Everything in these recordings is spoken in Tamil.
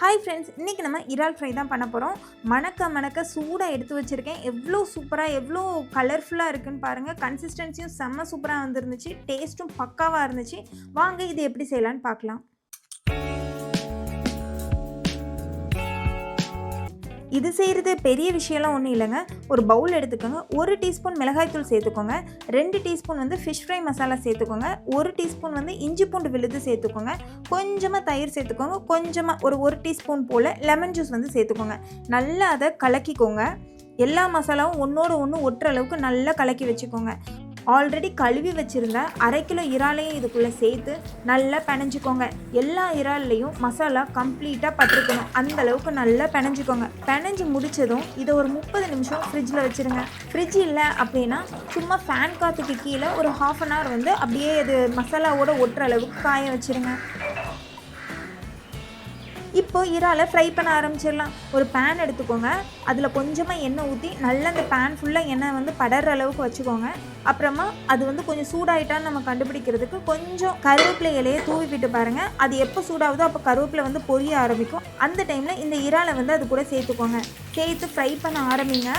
ஹாய் ஃப்ரெண்ட்ஸ் இன்றைக்கி நம்ம இறால் ஃப்ரை தான் பண்ண போகிறோம் மணக்க மணக்க சூடாக எடுத்து வச்சுருக்கேன். எவ்வளோ சூப்பராக எவ்வளோ கலர்ஃபுல்லாக இருக்குன்னு பாருங்கள் கன்சிஸ்டன்சியும் செம்ம சூப்பராக வந்துருந்துச்சு. டேஸ்ட்டும் பக்காவாக இருந்துச்சு. வாங்க இது எப்படி செய்யலான்னு பார்க்கலாம். இது செய்கிறது பெரிய விஷயம்லாம் ஒன்றும் இல்லைங்க. ஒரு பவுல் எடுத்துக்கோங்க. ஒரு டீஸ்பூன் மிளகாய்த்தூள் சேர்த்துக்கோங்க. ரெண்டு டீஸ்பூன் வந்து ஃபிஷ் ஃப்ரை மசாலா சேர்த்துக்கோங்க. ஒரு டீஸ்பூன் வந்து இஞ்சி பூண்டு விழுது சேர்த்துக்கோங்க. கொஞ்சமாக தயிர் சேர்த்துக்கோங்க. கொஞ்சமாக ஒரு ஒரு டீஸ்பூன் போல் லெமன் ஜூஸ் வந்து சேர்த்துக்கோங்க. நல்லா அதை கலக்கிக்கோங்க. எல்லா மசாலாவும் ஒன்றோட ஒன்று ஒட்டுற அளவுக்கு நல்லா கலக்கி வச்சுக்கோங்க. ஆல்ரெடி கழுவி வச்சுருங்க அரை கிலோ இறாலையும் இதுக்குள்ளே சேர்த்து நல்லா பிணைஞ்சிக்கோங்க. எல்லா இறால்லையும் மசாலா கம்ப்ளீட்டாக பட்டிருக்கணும். அந்த அளவுக்கு நல்லா பிணைஞ்சிக்கோங்க. பிணைஞ்சி முடித்ததும் இதை ஒரு முப்பது நிமிஷம் ஃப்ரிட்ஜில் வச்சுருங்க. ஃப்ரிட்ஜ் இல்லை அப்படின்னா சும்மா ஃபேன் காற்றுக்கு கீழே ஒரு ஹாஃப் அன் ஹவர் வந்து அப்படியே இது மசாலாவோட ஒட்டுற அளவுக்கு காய வச்சுருங்க. இப்போ இறாலை ஃப்ரை பண்ண ஆரம்பிச்சிடலாம். ஒரு பேன் எடுத்துக்கோங்க. அதில் கொஞ்சமாக எண்ணெய் ஊற்றி நல்லா அந்த பேன் ஃபுல்லாக எண்ணெய் வந்து படற அளவுக்கு வச்சுக்கோங்க. அப்புறமா அது வந்து கொஞ்சம் சூடாயிட்டான்னு நம்ம கண்டுபிடிக்கிறதுக்கு கொஞ்சம் கருவேப்பிலை இலையை தூவி விட்டு பாருங்கள் அது எப்போ சூடாகுதோ அப்போ கருவேப்பிலை வந்து பொரிய ஆரம்பிக்கும். அந்த டைமில் இந்த இறாலை வந்து அது கூட சேர்த்துக்கோங்க. சேர்த்து ஃப்ரை பண்ண ஆரம்பிங்க.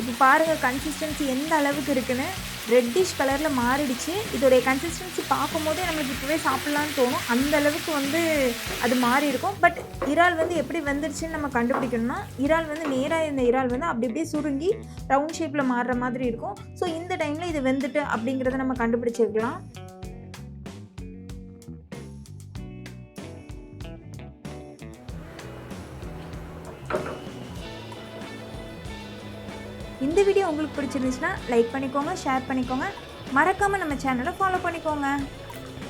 இப்போ பாருங்கள் கன்சிஸ்டன்சி எந்த அளவுக்கு இருக்குன்னு. ரெட்டிஷ் கலரில் மாறிடுச்சு. இதோடைய கன்சிஸ்டன்சி பார்க்கும்போதே நம்மளுக்கு இப்போவே சாப்பிட்லான்னு தோணும். அந்த அளவுக்கு வந்து அது மாறி இருக்கும். பட் இறால் வந்து எப்படி வந்துருச்சுன்னு நம்ம கண்டுபிடிக்கணும்னா இறால் வந்து நேராக இந்த இறால் வந்து அப்படி அப்படியே சுருங்கி ரவுண்ட் ஷேப்பில் மாறுற மாதிரி இருக்கும். ஸோ இந்த டைமில் இது வெந்துட்டு அப்படிங்கிறத நம்ம கண்டுபிடிச்சிருக்கலாம். இந்த வீடியோ உங்களுக்கு பிடிச்சிருந்துச்சுன்னா லைக் பண்ணிக்கோங்க ஷேர் பண்ணிக்கோங்க. மறக்காமல் நம்ம சேனலை ஃபாலோ பண்ணிக்கோங்க.